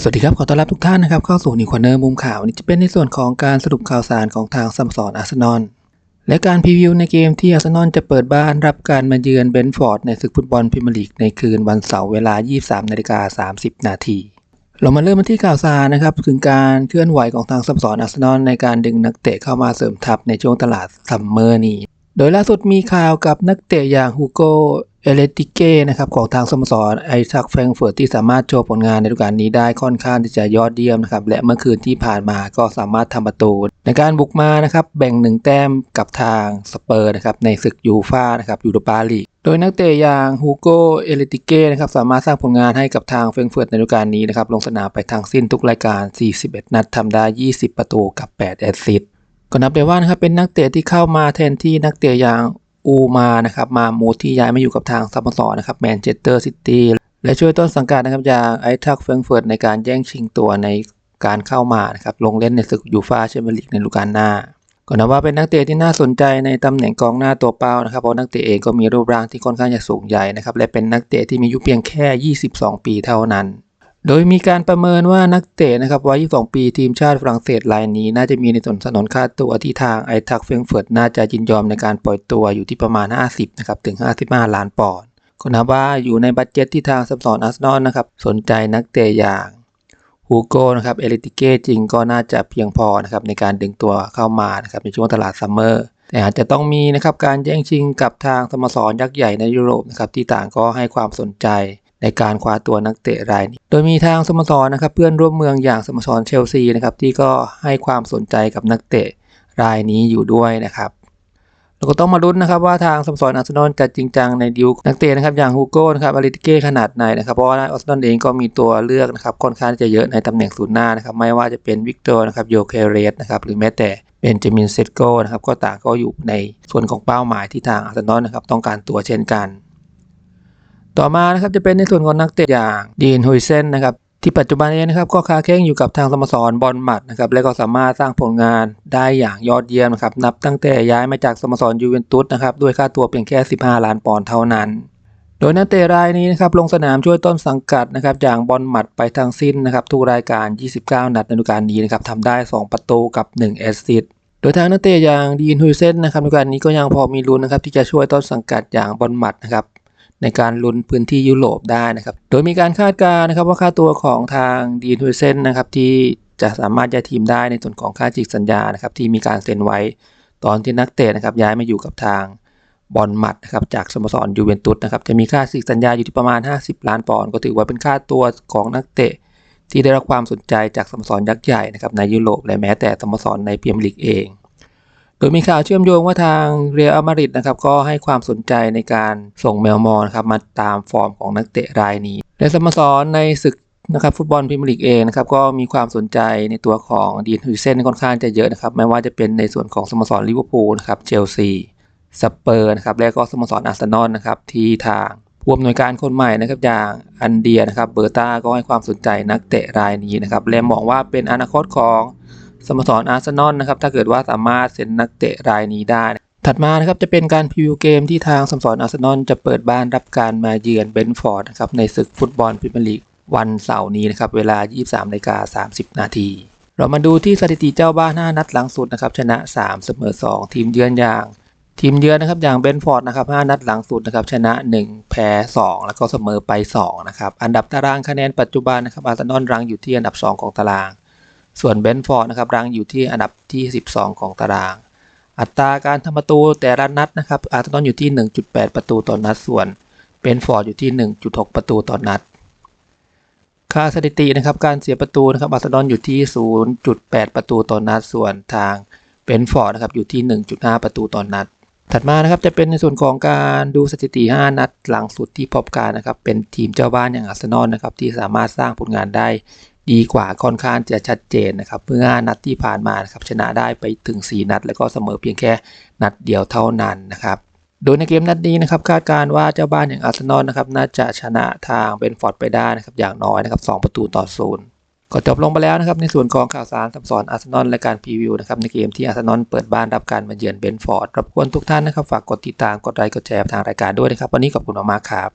สวัสดีครับ ขอต้อนรับทุกท่านนะครับเข้าสู่นิวคอร์เนอร์มุมข่าวนี้จะเป็นในส่วนของการสรุปข่าวสารของทางสโมสรอาร์เซนอลและการพรีวิวในเกมที่อาร์เซนอลจะเปิดบ้านรับการมาเยือนเบนฟอร์ดในศึกฟุตบอลพรีเมียร์ลีกในคืนวันเสาร์เวลา 23นาฬิกา30 นาที เรามาเริ่มกันที่ข่าวสารนะครับถึงการเคลื่อนไหวของทางสโมสรอาร์เซนอลในการดึงนักเตะเข้ามาเสริมทัพในช่วงตลาดซัมเมอร์นี้ โดยล่าสุดมีข่าวกับนักเตะอย่างฮูโก เอเลติเก้นะครับของทางสโมสรไอซักแฟรงเฟิร์ตที่สามารถโชว์ผลงานในฤดูกาลนี้ได้ค่อนข้างที่จะยอดเยี่ยมนะครับและเมื่อคืนที่ผ่านมาก็สามารถทำประตู ในการบุกมานะครับแบ่งหนึ่งแต้มกับทางสเปอร์นะครับในศึกยูฟ่านะครับยูโรปาลีกโดยนักเตะอย่างฮูโกเอเลติเก้นะครับสามารถสร้างผลงานให้กับทางแฟรงเฟิร์ตในฤดูกาลนี้นะครับลงสนามไปทั้งสิ้นทุกรายการ 41 นัดทำได้ 20 ประตูกับ 8 แอสซิสต์ก็นับได้ว่านะครับเป็นนักเตะที่เข้ามาแทนที่นักเตะอย่าง อูมานะครับมามูที่ย้ายมาอยู่กับทางสโมสรนะครับแมนเชสเตอร์ซิตี้และช่วยต้นสังกัดนะครับอย่างไอทักเฟรงเฟิร์ตในการแย่งชิงตัวในการเข้ามานะครับลงเล่นในศึกยูฟาแชมเปี้ยนลีกในฤดูกาลหน้าก็นับว่าเป็นนักเตะที่น่าสนใจในตำแหน่งกองหน้าตัวเป้านะครับเพราะนักเตะเองก็มีรูปร่างที่ค่อนข้างจะสูงใหญ่นะครับและเป็นนักเตะที่มีอายุเพียงแค่ 22 ปีเท่านั้น โดยมีการประเมินว่านักเตะนะครับวัย 22 ปีทีมชาติฝรั่งเศสรายนี้ น่าจะมีในส่วนสนนค่าตัวที่ทางไอทักเฟงเฟิร์ตน่าจะยินยอมในการปล่อยตัวอยู่ที่ประมาณ 50 นะครับ ถึง 55 ล้านปอนด์ก็นับว่าอยู่ในบัตเจ็ตที่ทางสโมสรอาร์เซนอลนะครับ สนใจนักเตะอย่างฮูโก้นะครับ เอลิติเก้จริงก็น่าจะเพียงพอนะครับในการดึงตัวเข้ามานะครับในช่วงตลาดซัมเมอร์แต่อาจจะต้องมีนะครับการแย่งชิงกับทางสโมสรยักษ์ใหญ่ในยุโรปนะครับที่ต่างก็ให้ความสนใจ ในการคว้าตัวนักเตะรายนี้ โดยมีทางสโมสรนะครับเพื่อนร่วมเมืองอย่างสโมสรเชลซีนะครับที่ก็ให้ความสนใจกับนักเตะรายนี้อยู่ด้วยนะครับเราก็ต้องมาลุ้นนะครับว่าทางสโมสรอาร์เซนอลจะจริงจังในดิวนักเตะนะครับอย่างฮูโก้นะครับอาริติเก้ขนาดไหนนะครับเพราะว่าอาร์เซนอลเองก็มีตัวเลือกนะครับค่อนข้างจะเยอะในตำแหน่งศูนย์หน้านะครับไม่ว่าจะเป็นวิกเตอร์นะครับโยเคเรสนะครับหรือแม้แต่เบนจามินเซตโกนะครับก็ต่างก็อยู่ในส่วนของเป้าหมายที่ทางอาร์เซนอลนะครับต้องการตัวเช่นกัน ต่อมานะครับจะเป็นในส่วนของนักเตะอย่างดีนฮุยเซนนะครับที่ปัจจุบันนี้นะครับก็คาแข่งอยู่กับทางสโมสรบอลมัดนะครับและก็สามารถสร้างผลงานได้อย่างยอดเยี่ยมนะครับนับตั้งแต่ย้ายมาจากสโมสรยูเวนตุสนะครับด้วยค่าตัวเพียงแค่ 15 ล้านปอนด์เท่านั้น โดยนักเตะรายนี้นะครับลงสนามช่วยต้นสังกัดนะครับอย่างบอลมัดไปทั้งสิ้นนะครับทุกรายการ 29 นัดในฤดูกาลนี้นะครับทำได้ 2 ประตูกับ 1 แอสซิสต์โดยทางนักเตะอย่างดีนฮุยเซนนะครับในฤดูกาลนี้ก็ยังพอมีลุ้นนะครับที่จะช่วยต้นสังกัดอย่างบอลมัดนะครับ ในการลุ้นพื้นที่ยุโรปได้นะครับ โดยมีการคาดการณ์นะครับว่าค่าตัวของทางดีนฮุยเซนนะครับที่จะสามารถย้ายทีมได้ในส่วนของค่าจิกสัญญานะครับที่มีการเซ็นไว้ตอนที่นักเตะนะครับย้ายมาอยู่กับทางบอลมัดนะครับจากสโมสรยูเวนตุสนะครับจะมีค่าจิกสัญญาอยู่ที่ประมาณ 50 ล้านปอนด์ก็ถือว่าเป็นค่าตัวของนักเตะ ที่ได้รับความสนใจจากสโมสรยักษ์ใหญ่นะครับในยุโรปและแม้แต่สโมสรในพรีเมียร์ลีกเอง โดยมีข่าวเชื่อมโยงว่าทางเรอัลมาดริดนะครับก็ให้ความสนใจในการส่งเมลมอนครับมาตามฟอร์มของนักเตะรายนี้และสโมสรในศึกนะครับฟุตบอลพรีเมียร์ลีกเองนะครับก็มีความสนใจในตัวของดีนฮุยเซนค่อนข้างจะเยอะนะครับไม่ว่าจะเป็นในส่วนของสโมสรลิเวอร์พูลนะครับเชลซีสเปอร์นะครับและก็สโมสรอาร์เซนอลนะครับที่ทางผู้อำนวยการคนใหม่นะครับอย่างอันเดียนะครับเบอร์ตาก็ให้ความสนใจนักเตะรายนี้นะครับและมองว่าเป็นอนาคตของ สโมสรอาร์เซนอลนะครับถ้าเกิดว่าสามารถเซ็นนักเตะรายนี้ได้ ถัดมานะครับจะเป็นการพรีวิวเกมที่ทางสโมสรอาร์เซนอลจะเปิดบ้านรับการมาเยือนเบนฟอร์ดนะครับในศึกฟุตบอลพรีเมียร์ลีกวันเสาร์นี้นะครับเวลา 23นาฬิกา30 นาทีเรามาดูที่สถิติเจ้าบ้าน 5 นัดหลังสุดนะครับชนะ 3 เสมอ 2 ทีมเยือนอย่าง ทีมเยือนนะครับอย่างเบนฟอร์ดนะครับ5นัดหลังสุดนะครับชนะ 1 แพ้ 2 แล้วก็เสมอไป2นะครับอันดับตารางคะแนนปัจจุบันนะครับอาร์เซนอลรังอยู่ที่อันดับ 2 ของตาราง ส่วนเบนฟอร์ดนะครับรังอยู่ที่อันดับที่ 12 ของตาราง อัตราการทำประตูแต่ละนัดนะครับอาร์เซนอลอยู่ที่ 1.8 ประตูต่อนัดส่วนเบนฟอร์ดอยู่ที่ 1.6 ประตูต่อนัด ค่าสถิตินะครับการเสียประตูนะครับอาร์เซนอลอยู่ที่ 0.8 ประตูต่อนัดส่วนทางเบนฟอร์ดนะครับอยู่ที่ 1.5 ประตูต่อนัด ถัดมานะครับจะเป็นในส่วนของการดูสถิติ 5 นัดหลังสุดที่พบกันนะครับเป็นทีมเจ้าบ้านอย่างอาร์เซนอลนะครับที่สามารถสร้างผลงานได้ ดีกว่าค่อนข้างจะชัดเจนนะครับเมื่อนัดที่ผ่านมานครับชนะได้ไปถึง 4 นัด แล้วก็เสมอเพียงแค่นัดเดียวเท่านั้นนะครับโดยในเกมนัดนี้นะครับคาดการว่าเจ้าบ้านอย่างอาร์เซนอลนะครับน่าจะชนะทางเบนฟอร์ดไปได้นะครับอย่างน้อยนะครับ2ประตูต่อศูนย์ก็จบลงไปแล้วนะครับในส่วนของข่าวสารสำสอนอาร์เซนอลและการพรีวิวนะครับในเกมที่อาร์เซนอลเปิดบ้านรับการมาเยือนเบนฟอร์ดรบกวนทุกท่านนะครับฝากกดติดตามกดไลค์กดแชร์ทางรายการด้วยนะครับวันนี้ขอบคุณมากครับ